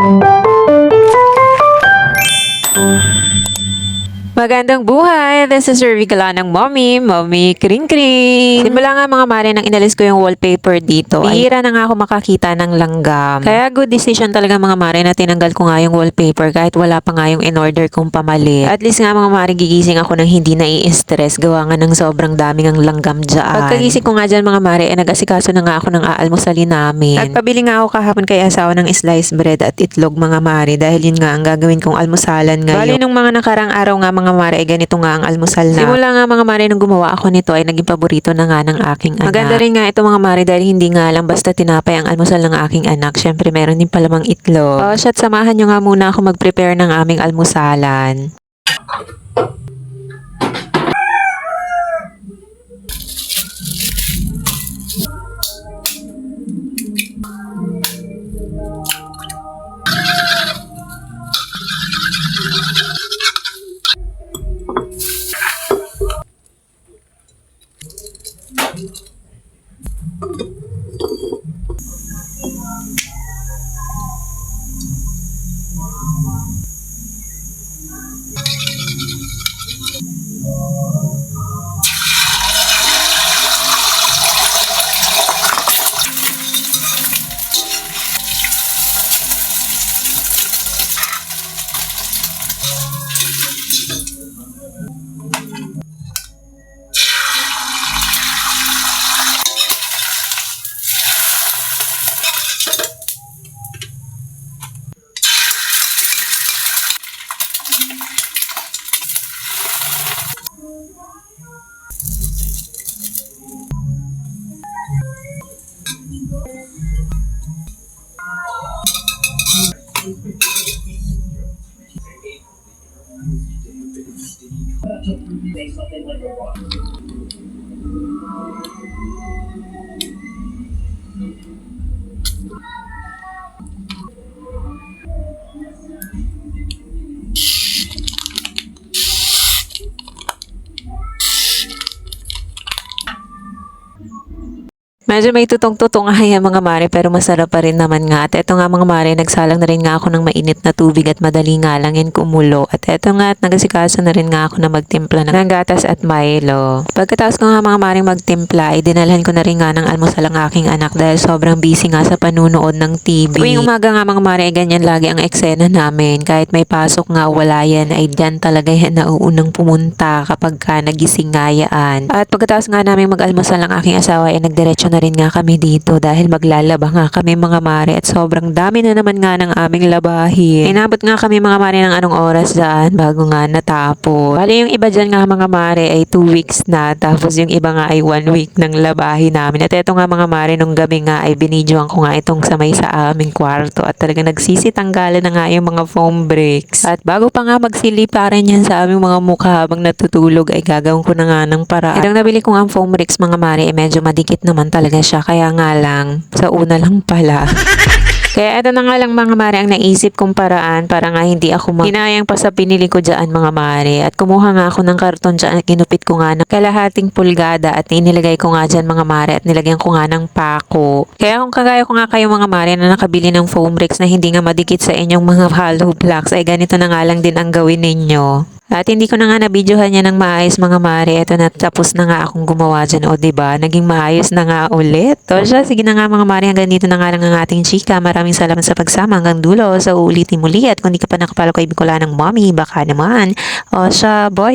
thank you Magandang buhay! This is Ruby Gala ng Mommy, Mommy Kring Kring. Simula nga mga mare nang inalis ko yung wallpaper dito. Bihira na nga ako makakita ng langgam. Kaya good decision talaga mga mare na tinanggal ko nga yung wallpaper kahit wala pa nga yung in-order kong pamalit. At least nga mga mare gigising ako nang hindi na i-stress gawa nga ng sobrang daming ang langgam dyan. Pagkagising ko nga dyan mga mare, eh, nag-asikaso na nga ako ng aalmusalin namin. Nagpabili nga ako kahapon kay asawa ng sliced bread at itlog mga mare dahil yun nga ang gagawin kong almusalan ngayon. Bali nung mga nakarang araw nga mga mare, ay ganito nga ang almusal na. Simula nga mga mare nung gumawa ako nito ay naging paborito na nga ng aking anak. Maganda rin nga ito mga mare dahil hindi nga lang basta tinapay ang almusal ng aking anak. Syempre meron din palamang itlog. O shot, samahan nyo nga muna ako mag-prepare ng aming almusalan. something like a rock. Medyo may tutong-tutong nga yan mga mare pero masarap pa rin naman nga. At eto nga mga mare, nagsalang na rin nga ako ng mainit na tubig at madali nga lang yan kumulo. At eto nga at nagasikaso na rin nga ako na magtimpla ng gatas at Milo. Pagkatapos ko nga mga mare magtimpla, ay dinalhan ko na rin nga ng almusal ang aking anak dahil sobrang busy nga sa panunood ng TV. Tuwing umaga nga mga mare, ganyan lagi ang eksena namin. Kahit may pasok nga wala yan, ay dyan talaga yan nauunang pumunta kapag ka nagising nga yan. At pagkatapos nga namin mag-almusal ang aking asawa, ay nagdiretso na rin nga kami dito dahil maglalaba nga kami mga mare at sobrang dami na naman nga ng aming labahin. Inabot nga kami mga mare ng anong oras dyan bago nga natapos. Bali yung iba dyan nga mga mare ay 2 weeks na tapos yung iba nga ay 1 week ng labahin namin. At eto nga mga mare nung gabi nga ay binidyoan ko nga itong samay sa aming kwarto at talaga nagsisitanggalan na nga yung mga foam bricks. At bago pa nga magsiliparan yan sa aming mga mukha habang natutulog ay gagawin ko na nga ng paraan. Itong nabili ko ang foam bricks mga mare ay medyo madikit naman talaga siya kaya nga lang sa una lang pala. Kaya ito na nga lang mga mare ang naisip kong paraan para nga hindi ako mag hinayang pa sa pinili ko dyan mga mare. At kumuha nga ako ng karton dyan at kinupit ko nga ng kalahating pulgada at inilagay ko nga dyan mga mare at nilagyan ko nga ng pako. Kaya kung kagaya ko nga kayo mga mare na nakabili ng foam bricks na hindi nga madikit sa inyong mga hollow blocks ay ganito na nga lang din ang gawin ninyo. At hindi ko na nga nabidyohan niya ng maayos mga mare. Ito na tapos na nga akong gumawa dyan. O 'di ba Naging maayos na nga ulit. O siya, sige na nga mga mare. Hanggang dito na nga lang ang ating chika. Maraming salamat sa pagsama hanggang dulo. Sa uulitin muli. At kung di ka pa nakapalo kay Bicola ng mommy, baka naman. O siya, boy.